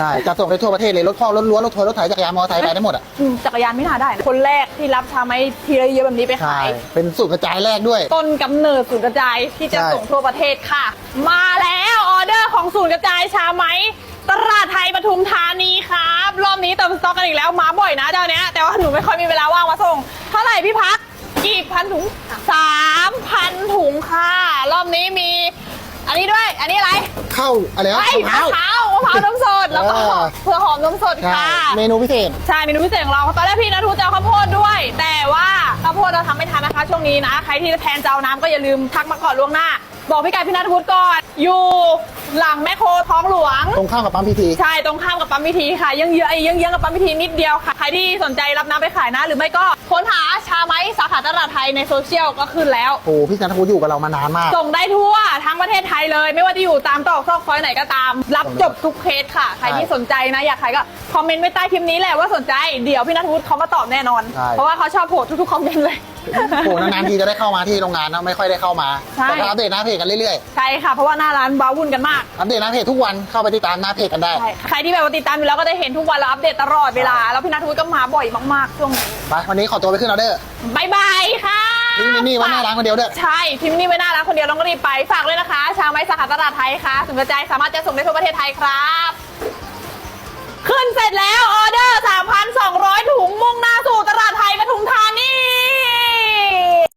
ใช่จะส่งได้ทั่วประเทศเลยรถข้อรถล้วนรถทัวร์รถไถจักรยานมอเตอร์ไซค์ไปได้หมดอะอืมจักรยานไม่น่าได้นะคนแรกที่รับชาไม้ทีละเยอะแบบนี้ไปใช่ขาย เป็นสูตรกระจายแรกด้วย ต้นกำเนิดศูนย์กระจายที่จะใช่ ส่งทั่วประเทศค่ะ มาแล้วออเดอร์ของศูนย์กระจายชาไหม ตลาดไทยปทุมธานีครับ รอบนี้เติมสต็อกกันอีกแล้วมาบ่อยนะเจ้าเนี้ยแต่ว่าหนูไม่ค่อยมีเวลาว่างมาส่ง เท่าไหร่พี่พักกี่พันถุงสามพันถุงค่ะ รอบนี้มี อันนี้ด้วย อันนี้อะไรเข้าอะไรวะไอ้ยมะมะพพร้าร้าววมะพร้าวน้ำสดแล้วก็เออเผือกหอมนมสดใช่ค่ะ เมนูพิเศษ ใช่เมนูพิเศษของเราตอนแรกพี่นัททูจะเอาข้าวโพดด้วย แต่ว่าข้าวโพดเราทำไม่ทันนะคะ ช่วงนี้นะ ใครที่แทนจะเอาน้ำก็อย่าลืมทักมาก่อนล่วงหน้า บอกพี่กายพี่นัททูก่อนอยู่ หลังแมคโครท้องหลวง ตรงข้ามกับปั๊มพีที ใช่ตรงข้ามกับปั๊มพิธีค่ะยังเยอะยังเยอะกับปั๊มพิธีนิดเดียวค่ะ ใครที่สนใจรับน้ำไปขายนะ หรือไม่ก็ค้นหาชาไม้สาขาตลาดไทยในโซเชียลก็ขึ้นแล้ว โอ้โหพี่นันทพูดอยู่กับเรามานานมาก ส่งได้ทั่วทั้งประเทศไทยเลย ไม่ว่าจะอยู่ตามตรอกซอกซอยไหนก็ตาม รับจบทุกเคสค่ะ ใครที่สนใจนะ อยากขายก็คอมเมนต์ไว้ใต้คลิปนี้แหละว่าสนใจเดี๋ยวพี่นัทวุฒิเขามาตอบแน่นอน ใช่ เพราะว่าเขาชอบโพสต์ทุกๆคอมเมนต์เลย โอ้โหนานๆทีจะได้เข้ามาที่โรงงานนะไม่ค่อยได้เข้ามาใช่ แต่ก็อัปเดตหน้าเพจกันเรื่อยใช่ค่ะ เพราะว่าหน้าร้านว้าวุ่นกันมากๆอัปเดตหน้าเพจทุกวันเข้าไปติดตามหน้าเพจกันได้ ใช่ใครที่แบบว่าติดตามอยู่แล้วก็ได้เห็นทุกวันเราอัปเดตตลอดเวลา แล้วพี่นัทวุฒิก็มาบ่อยมากๆช่วงนี้ไปวันนี้ขอตัวไปขึ้นออเดอร์ บายบายค่ะทิ้งมินนี่ไว้หน้าร้านคนเดียวด้วย ใช่พิมพ์นี่ไว้หน้าร้านคนเดียวต้องรีบไปฝากเลยนะคะ ชาไม้สาขาตลาดไทยค่ะสุนกระจายสามารถจะส่งได้ทั่วประเทศไทยครับ ขึ้นเสร็จแล้ว